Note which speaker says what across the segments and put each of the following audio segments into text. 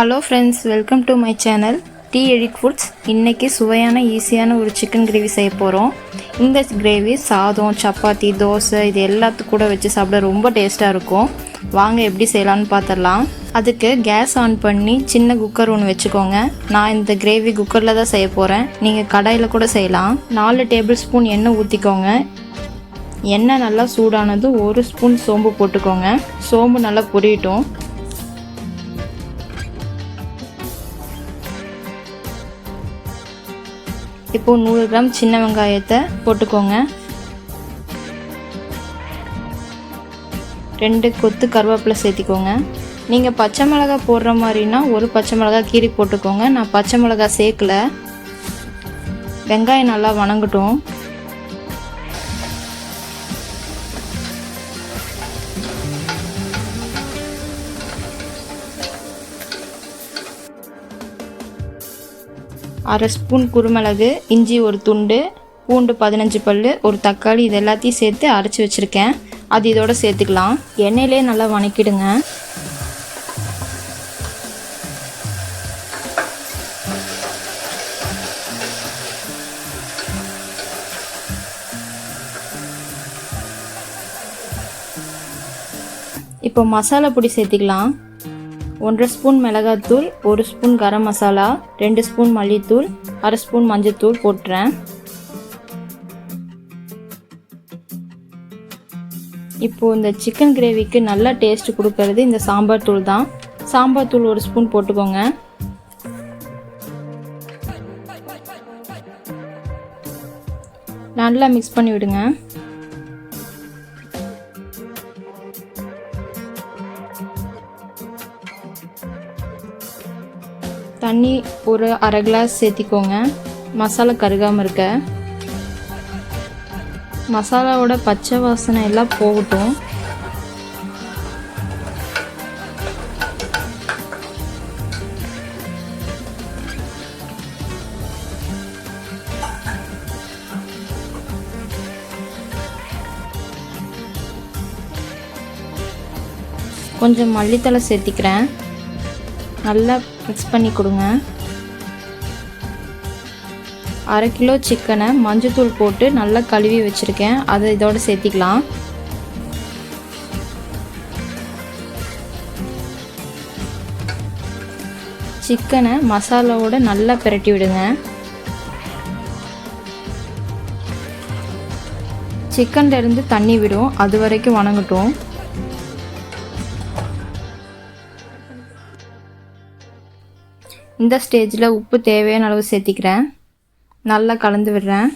Speaker 1: Hello friends welcome to my channel T edit foods இன்றைக்கி சுவையான ஈஸியான ஒரு சிக்கன் கிரேவி செய்ய போகிறோம் இந்த கிரேவி சாதம் சப்பாத்தி தோசை இது எல்லாத்துக்கும் கூட வச்சு சாப்பிட ரொம்ப டேஸ்ட்டாக இருக்கும். வாங்க எப்படி செய்யலான்னு பார்த்துடலாம் அதுக்கு கேஸ் ஆன் பண்ணி சின்ன குக்கர் ஒன்று வச்சுக்கோங்க. நான் இந்த கிரேவி குக்கரில் தான் செய்ய போகிறேன் நீங்கள் கடாயில் கூட செய்யலாம். நாலு டேபிள் ஸ்பூன் எண்ணெய் ஊற்றிக்கோங்க எண்ணெய் நல்லா சூடானது ஒரு ஸ்பூன் சோம்பு போட்டுக்கோங்க. சோம்பு நல்லா பொரியட்டும். இப்போ நூறு கிராம் சின்ன வெங்காயத்தை போட்டுக்கோங்க. ரெண்டு கொத்து கருவேப்பிலை சேர்த்திக்கோங்க. நீங்கள் பச்சை மிளகாய் போடுற மாதிரினா ஒரு பச்சை மிளகாய் கீரி போட்டுக்கோங்க. நான் பச்சை மிளகாய் சேர்க்கல. வெங்காயம் நல்லா வணங்கட்டும். அரை ஸ்பூன் குருமிளகு இஞ்சி ஒரு துண்டு பூண்டு பதினஞ்சு பல் ஒரு தக்காளி இது எல்லாத்தையும் சேர்த்து அரைச்சி வச்சுருக்கேன். அது இதோட சேர்த்துக்கலாம். எண்ணெயிலே நல்லா வணக்கிடுங்க. இப்போ மசாலா பொடி சேர்த்துக்கலாம். ஒன்றரை ஸ்பூன் மிளகாத்தூள் ஒரு ஸ்பூன் கரம் மசாலா ரெண்டு ஸ்பூன் மல்லித்தூள் அரை ஸ்பூன் மஞ்சத்தூள் போட்டுறேன். இப்போது இந்த சிக்கன் கிரேவிக்கு நல்ல டேஸ்ட் கொடுக்கறது இந்த சாம்பார் தூள் தான். சாம்பார் தூள் ஒரு ஸ்பூன் போட்டுக்கோங்க. நல்லா மிக்ஸ் பண்ணி விடுங்க தண்ணி ஒரு அரை கிளாஸ் சேர்த்திக்கோங்க. மசாலா கருகாமல் இருக்க. மசாலாவோட பச்சை வாசனை எல்லாம் போகட்டும். கொஞ்சம் மல்லித்தலை சேர்த்திக்கிறேன். நல்லா மிக்ஸ் பண்ணி கொடுங்க. அரை கிலோ சிக்கனை மஞ்சத்தூள் போட்டு நல்லா கழுவி வச்சுருக்கேன். அதை இதோடு சேர்த்திக்கலாம். சிக்கனை மசாலாவோட நல்லா பிரட்டி விடுங்க. சிக்கன்லேருந்து தண்ணி விடும். அது வரைக்கும் வணங்கட்டும். இந்த ஸ்டேஜில் உப்பு தேவையான அளவு சேர்த்திக்கிறேன். நல்லா கலந்து விடுறேன்.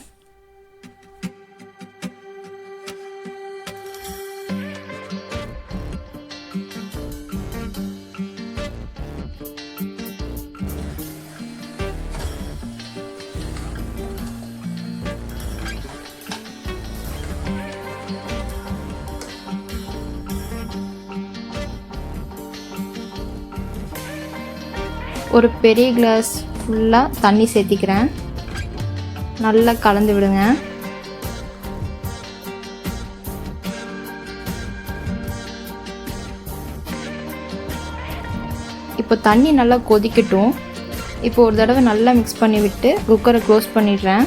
Speaker 1: ஒரு பெரிய கிளாஸ் ஃபுல்லாக தண்ணி சேர்த்திக்கிறேன். நல்லா கலந்து விடுங்க. இப்போ தண்ணி நல்லா கொதிக்கட்டும். இப்போ ஒரு தடவை நல்லா மிக்ஸ் பண்ணி விட்டு குக்கரை க்ளோஸ் பண்ணிடுறேன்.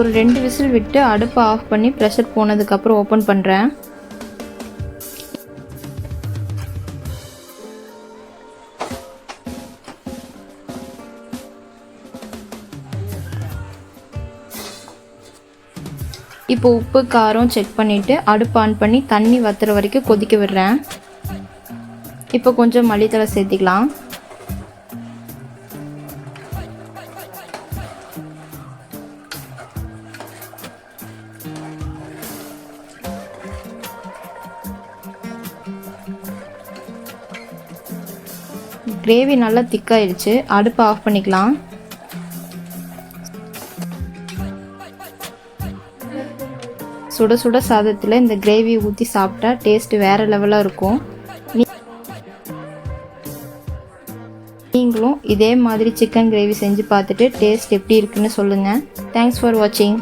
Speaker 1: ஒரு ரெண்டு விசில் விட்டு அடுப்பை ஆஃப் பண்ணி ப்ரெஷர் போனதுக்கப்புறம் ஓப்பன் பண்ணுறேன் இப்போ உப்பு காரம் செக் பண்ணிவிட்டு அடுப்பு ஆன் பண்ணி தண்ணி வத்துற வரைக்கும் கொதிக்க விடுறேன். இப்போ கொஞ்சம் மல்லித்தலை சேர்த்திக்கலாம். கிரேவி நல்லா திக்காயிடுச்சு அடுப்பு ஆஃப் பண்ணிக்கலாம். சுட சுட சாதத்தில் இந்த கிரேவி ஊற்றி சாப்பிட்டா டேஸ்ட்டு வேறு லெவலாக இருக்கும். நீங்களும் நீங்களும் இதே மாதிரி சிக்கன் கிரேவி செஞ்சு பார்த்துட்டு டேஸ்ட் எப்படி இருக்குன்னு சொல்லுங்கள் தேங்க்ஸ் ஃபார் வாட்சிங்